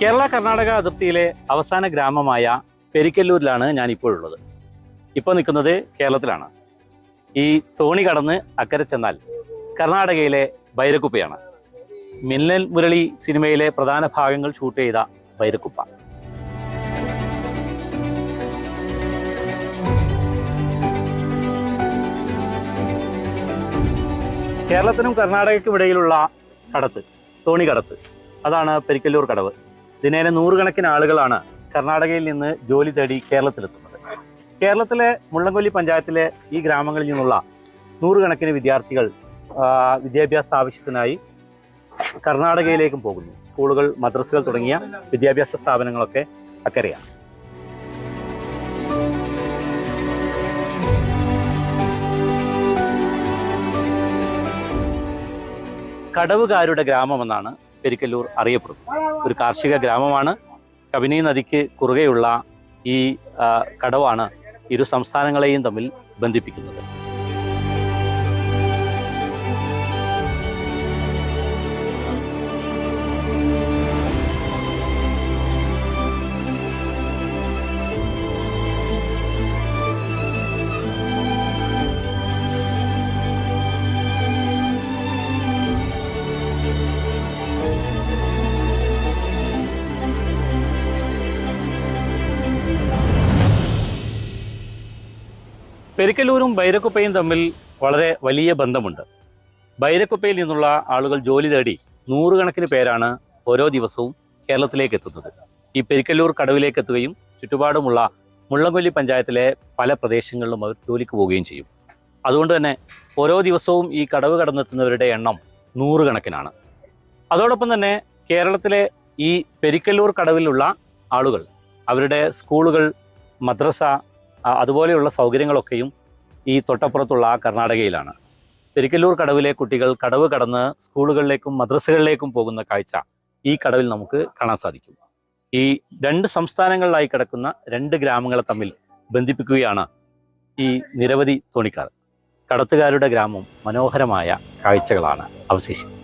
കേരള കർണാടക അതിർത്തിയിലെ അവസാന ഗ്രാമമായ പെരിക്കല്ലൂരിലാണ് ഞാൻ ഇപ്പോഴുള്ളത് ഇപ്പോൾ നിൽക്കുന്നത് കേരളത്തിലാണ്. ഈ തോണി കടന്ന് അക്കരെ ചെന്നാൽ കർണാടകയിലെ ബൈരക്കുപ്പയാണ്. മിന്നൽ മുരളി സിനിമയിലെ പ്രധാന ഭാഗങ്ങൾ ഷൂട്ട് ചെയ്ത ബൈരക്കുപ്പ. കേരളത്തിനും കർണാടകയ്ക്കും ഇടയിലുള്ള കടത്ത് തോണി കടത്ത് അതാണ് പെരിക്കല്ലൂർ കടവ്. ദിനേന നൂറുകണക്കിന് ആളുകളാണ് കർണാടകയിൽ നിന്ന് ജോലി തേടി കേരളത്തിലെത്തുന്നത്. കേരളത്തിലെ മുള്ളംകൊല്ലി പഞ്ചായത്തിലെ ഈ ഗ്രാമങ്ങളിൽ നിന്നുള്ള നൂറുകണക്കിന് വിദ്യാർത്ഥികൾ വിദ്യാഭ്യാസ ആവശ്യത്തിനായി കർണാടകയിലേക്കും പോകുന്നു. സ്കൂളുകൾ മദ്രസകൾ തുടങ്ങിയ വിദ്യാഭ്യാസ സ്ഥാപനങ്ങളൊക്കെ അക്കരയാണ്. കടവുകാരുടെ ഗ്രാമമെന്നാണ് പെരിക്കല്ലൂർ അറിയപ്പെടും. ഒരു കാർഷിക ഗ്രാമമാണ്. കബിനി നദിക്ക് കുറുകെയുള്ള ഈ കടവാണ് ഇരു സംസ്ഥാനങ്ങളെയും തമ്മിൽ ബന്ധിപ്പിക്കുന്നത്. പെരിക്കല്ലൂരും ബൈരക്കുപ്പയും തമ്മിൽ വളരെ വലിയ ബന്ധമുണ്ട്. ബൈരക്കുപ്പയിൽ നിന്നുള്ള ആളുകൾ ജോലി തേടി നൂറുകണക്കിന് പേരാണ് ഓരോ ദിവസവും കേരളത്തിലേക്ക് എത്തുന്നത്. ഈ പെരിക്കല്ലൂർ കടവിലേക്ക് എത്തുകയും ചുറ്റുപാടുമുള്ള മുള്ളംകൊല്ലി പഞ്ചായത്തിലെ പല പ്രദേശങ്ങളിലും അവർ ജോലിക്ക് പോവുകയും ചെയ്യും. അതുകൊണ്ട് തന്നെ ഓരോ ദിവസവും ഈ കടവ് കടന്നെത്തുന്നവരുടെ എണ്ണം നൂറുകണക്കിനാണ്. അതോടൊപ്പം തന്നെ കേരളത്തിലെ ഈ പെരിക്കല്ലൂർ കടവിലുള്ള ആളുകൾ അവരുടെ സ്കൂളുകൾ മദ്രസ അതുപോലെയുള്ള സൗകര്യങ്ങളൊക്കെയും ഈ തൊട്ടപ്പുറത്തുള്ള ആ കർണാടകയിലാണ്. പെരിക്കല്ലൂർ കടവിലെ കുട്ടികൾ കടവ് കടന്ന് സ്കൂളുകളിലേക്കും മദ്രസകളിലേക്കും പോകുന്ന കാഴ്ച ഈ കടവിൽ നമുക്ക് കാണാൻ സാധിക്കും. ഈ രണ്ട് സംസ്ഥാനങ്ങളിലായി കിടക്കുന്ന രണ്ട് ഗ്രാമങ്ങളെ തമ്മിൽ ബന്ധിപ്പിക്കുകയാണ് ഈ നിരവധി തോണിക്കാർ. കടത്തുകാരുടെ ഗ്രാമം മനോഹരമായ കാഴ്ചകളാണ് അവശേഷിക്കുന്നത്.